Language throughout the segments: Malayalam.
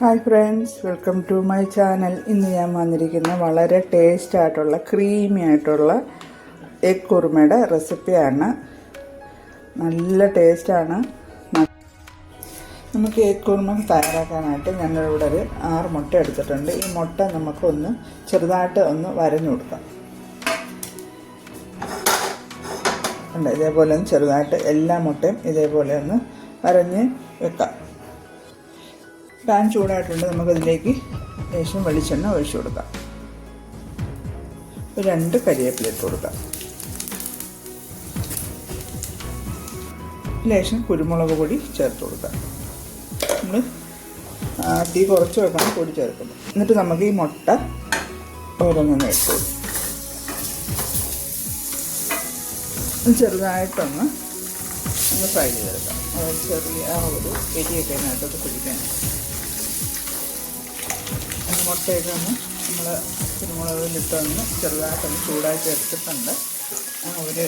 Hi friends welcome to my channel ഇന്ന് ഞാൻ വന്നിരിക്കുന്ന വളരെ ടേസ്റ്റ് ആയിട്ടുള്ള ക്രീമി ആയിട്ടുള്ള എഗ് കുറുമയുടെ റെസിപ്പിയാണ് നല്ല ടേസ്റ്റാണ് നമുക്ക് എഗ് കുറുമ തയ്യാറാക്കാനായിട്ട് ഞങ്ങളിവിടെ ഒരു ആറ് മുട്ട എടുത്തിട്ടുണ്ട്. ഈ മുട്ട നമുക്കൊന്ന് ചെറുതായിട്ട് ഒന്ന് വരഞ്ഞു കൊടുക്കാം. ഉണ്ട് ഇതേപോലെ ഒന്ന് ചെറുതായിട്ട് എല്ലാ മുട്ടയും ഇതേപോലെ ഒന്ന് വരഞ്ഞ് വെക്കാം. പാൻ ചൂടായിട്ടുണ്ട് നമുക്കതിലേക്ക് ലേശം വെളിച്ചെണ്ണ ഒഴിച്ചു കൊടുക്കാം. രണ്ട് കരിവേപ്പില ഇട്ട് കൊടുക്കാം. ലേശം കുരുമുളക് പൊടി ചേർത്ത് കൊടുക്കാം. നമ്മൾ തീ കുറച്ച് വെക്കണം പൊടി ചേർക്കണം. എന്നിട്ട് നമുക്ക് ഈ മുട്ട ഓരോന്നൊന്ന് ഇട്ട് കൊടുക്കും. ചെറുതായിട്ടൊന്ന് ഒന്ന് ഫ്രൈ ചെയ്തെടുക്കാം. അതായത് ചെറിയ ആ ഒരു എരിയൊക്കെ അതിനകത്തോട്ട് പിടിക്കാനായിട്ട് മുട്ടയൊക്കെ ഒന്ന് നമ്മൾ കുരുമുളകിലിട്ടൊന്ന് ചെറുതായിട്ടൊന്ന് ചൂടാക്കി എടുത്തിട്ടുണ്ട്. ഒരു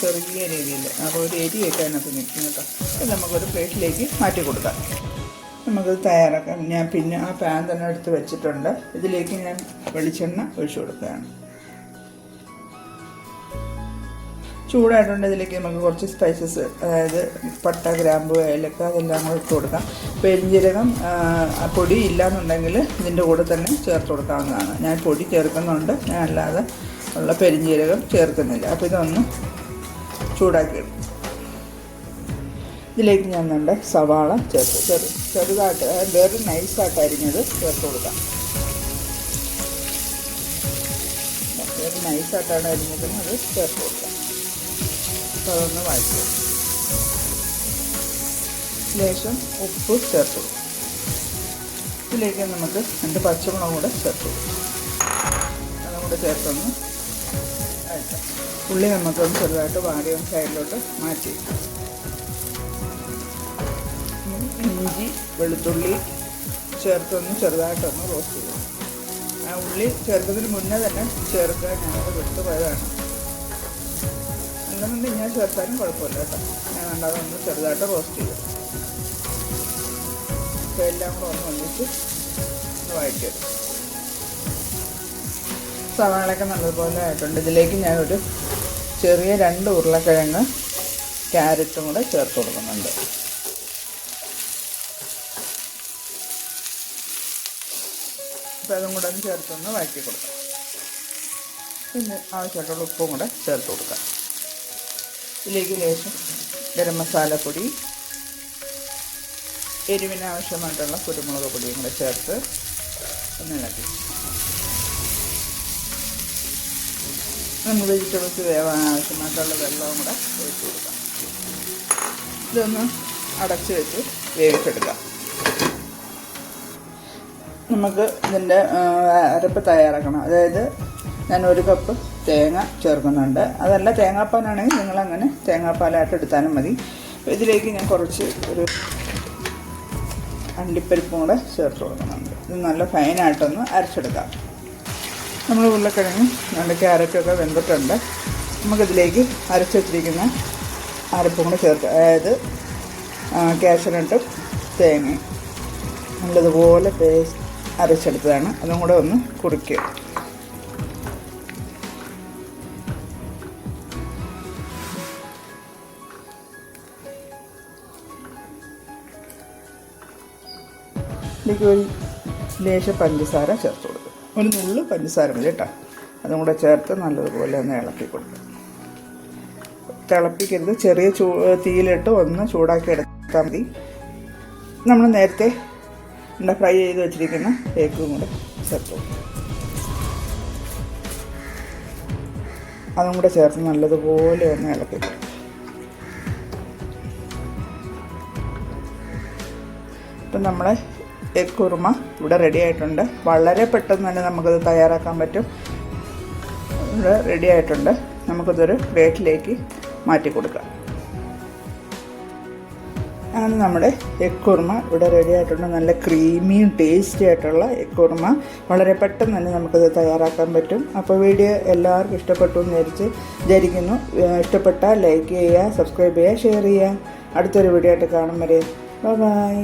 ചെറിയ രീതിയിൽ. അപ്പോൾ ഒരു എരിയൊക്കെ അതിനകത്ത് നിൽക്കും കേട്ടോ. ഇത് നമുക്കൊരു പ്ലേറ്റിലേക്ക് മാറ്റി കൊടുക്കാം. നമുക്കത് തയ്യാറാക്കാം. ഞാൻ പിന്നെ ആ പാൻ തന്നെ എടുത്ത് വെച്ചിട്ടുണ്ട്. ഇതിലേക്ക് ഞാൻ വെളിച്ചെണ്ണ ഒഴിച്ചു കൊടുക്കുകയാണ്. ചൂടായിട്ടുണ്ട് ഇതിലേക്ക് നമുക്ക് കുറച്ച് സ്പൈസസ് അതായത് പട്ട ഗ്രാമ്പു ഏലക്ക അതെല്ലാം കൂടെ ഇട്ട് കൊടുക്കാം. പെരിഞ്ജീരകം പൊടി ഇല്ലാന്നുണ്ടെങ്കിൽ ഇതിന്റെ കൂടെ തന്നെ ചേർത്ത് കൊടുക്കാവുന്നതാണ്. ഞാൻ പൊടി ചേർക്കുന്നുണ്ട്. ഞാൻ അല്ലാതെ ഉള്ള പെരിഞ്ജീരകം ചേർക്കുന്നില്ല. അപ്പോൾ ഇതൊന്ന് ചൂടാക്കി ഇതിലേക്ക് ഞാൻ നമ്മുടെ സവാള ചേർത്ത് ചെറു ചെറുതായിട്ട് വേറെ നൈസായിട്ട് അരിഞ്ഞത് ചേർത്ത് കൊടുക്കാം. വേറെ നൈസായിട്ടാണ് അരിഞ്ഞത് അത് ചേർത്ത് കൊടുക്കാം. അപ്പോൾ അതൊന്ന് വഴറ്റും ലേശം ഉപ്പ് ചേർത്ത്. ഇതിലേക്ക് നമുക്ക് രണ്ട് പച്ചമുളകും കൂടെ ചേർത്ത്. കൊടുക്കും അതും കൂടെ ചേർത്തൊന്ന് ഉള്ളി നമുക്കൊന്ന് ചെറുതായിട്ട് വാടിയ സൈഡിലോട്ട് മാറ്റി. ഇഞ്ചി വെളുത്തുള്ളി ചേർത്തൊന്ന് ചെറുതായിട്ടൊന്ന് റോസ്റ്റ് ചെയ്യും ആ ഉള്ളി ചേർത്തതിന് മുന്നേ തന്നെ ചേർക്കാൻ ഞങ്ങൾ വിട്ടു അല്ലെന്നുണ്ടെങ്കിൽ ഞാൻ ചേർത്താലും കുഴപ്പമില്ല കേട്ടോ. ഞാൻ കണ്ടത് ഒന്ന് ചെറുതായിട്ട് റോസ്റ്റ് ചെയ്തു. അപ്പോൾ എല്ലാം കൂടെ ഒന്ന് ഒന്നിച്ച് ഒന്ന് വഴറ്റിയെടുക്കും സവാളയൊക്കെ നല്ലതുപോലെ ആയിട്ടുണ്ട്. ഇതിലേക്ക് ഞാനൊരു ചെറിയ രണ്ട് ഉരുളക്കിഴങ്ങ് ക്യാരറ്റും കൂടെ ചേർത്ത് കൊടുക്കുന്നുണ്ട്. അപ്പോൾ അതും കൂടെ ഒന്ന് ചേർത്തൊന്ന് വഴറ്റി കൊടുക്കാം. പിന്നെ ആവശ്യമായിട്ടുള്ള ഉപ്പും കൂടെ ചേർത്ത് കൊടുക്കാം. ഇതിലേക്ക് ലേശം ഗരം മസാലപ്പൊടി എരിവിന് ആവശ്യമായിട്ടുള്ള കുരുമുളക് പൊടിയും കൂടെ ചേർത്ത് ഒന്ന് ഇളക്കി. വെജിറ്റബിൾസ് വേവാൻ ആവശ്യമായിട്ടുള്ള വെള്ളവും കൂടെ ഒഴിച്ചു കൊടുക്കാം. ഇതൊന്ന് അടച്ച് വെച്ച് വേവിച്ചെടുക്കാം. നമുക്ക് ഇതിന്റെ അരപ്പ് തയ്യാറാക്കണം. അതായത് ഞാൻ ഒരു കപ്പ് തേങ്ങ ചേർക്കുന്നുണ്ട്. അതല്ല തേങ്ങാപ്പാലാണെങ്കിൽ നിങ്ങളങ്ങനെ തേങ്ങാപ്പാലായിട്ട് എടുത്താലും മതി. ഇതിലേക്ക് ഞാൻ കുറച്ച് ഒരു അണ്ടിപ്പരിപ്പും കൂടെ ചേർത്ത് കൊടുക്കുന്നുണ്ട്. ഇത് നല്ല ഫൈനായിട്ടൊന്ന് അരച്ചെടുക്കാം. നമ്മൾ ഉരുളക്കിഴങ്ങ് നല്ല ക്യാരറ്റൊക്കെ വെന്തിട്ടുണ്ട്. നമുക്കിതിലേക്ക് അരച്ച് വെച്ചിരിക്കുന്ന അരപ്പും കൂടെ ചേർക്കാം അതായത് കാഷ്യനട്ടും തേങ്ങയും. നല്ലതുപോലെ പേസ്റ്റ് അരച്ചെടുത്തതാണ്. അതും കൂടെ ഒന്ന് കുറിക്കുക ഇതിലേക്ക് ഒരു ലേശ പഞ്ചസാര ചേർത്ത് കൊടുക്കും. ഒരു നുള്ളു പഞ്ചസാര മതി കേട്ടോ. അതും കൂടെ ചേർത്ത് നല്ലതുപോലെ ഒന്ന് ഇളക്കി കൊടുക്കും. തിളപ്പിക്കരുത്. ചെറിയ ചൂ തീയിലിട്ട് ഒന്ന് ചൂടാക്കി എടുത്താൽ മതി. നമ്മൾ നേരത്തെ എന്താ ഫ്രൈ ചെയ്ത് വെച്ചിരിക്കുന്ന കേക്കും കൂടെ ചേർത്ത് അതും കൂടെ ചേർത്ത് നല്ലതുപോലെ ഒന്ന് ഇളക്കി കൊടുക്കും. ഇപ്പം നമ്മളെ എഗ് കുറുമ ഇവിടെ റെഡി ആയിട്ടുണ്ട്. വളരെ പെട്ടെന്ന് തന്നെ നമുക്കത് തയ്യാറാക്കാൻ പറ്റും. ഇവിടെ റെഡി ആയിട്ടുണ്ട്. നമുക്കതൊരു പ്ലേറ്റിലേക്ക് മാറ്റി കൊടുക്കാം. അങ്ങനെ നമ്മുടെ എഗ് കുറുമ. ഇവിടെ റെഡി ആയിട്ടുണ്ട്. നല്ല ക്രീമിയും ടേസ്റ്റി ആയിട്ടുള്ള എഗ് കുറുമ. വളരെ പെട്ടെന്ന് തന്നെ നമുക്കത് തയ്യാറാക്കാൻ പറ്റും. അപ്പോൾ വീഡിയോ എല്ലാവർക്കും ഇഷ്ടപ്പെട്ടു എന്ന് വിചാരിച്ച് വിചാരിക്കുന്നു. ഇഷ്ടപ്പെട്ടാൽ ലൈക്ക് ചെയ്യുക സബ്സ്ക്രൈബ് ചെയ്യുക ഷെയർ ചെയ്യുക. അടുത്തൊരു വീഡിയോ ആയിട്ട് കാണും വരെ. ബൈ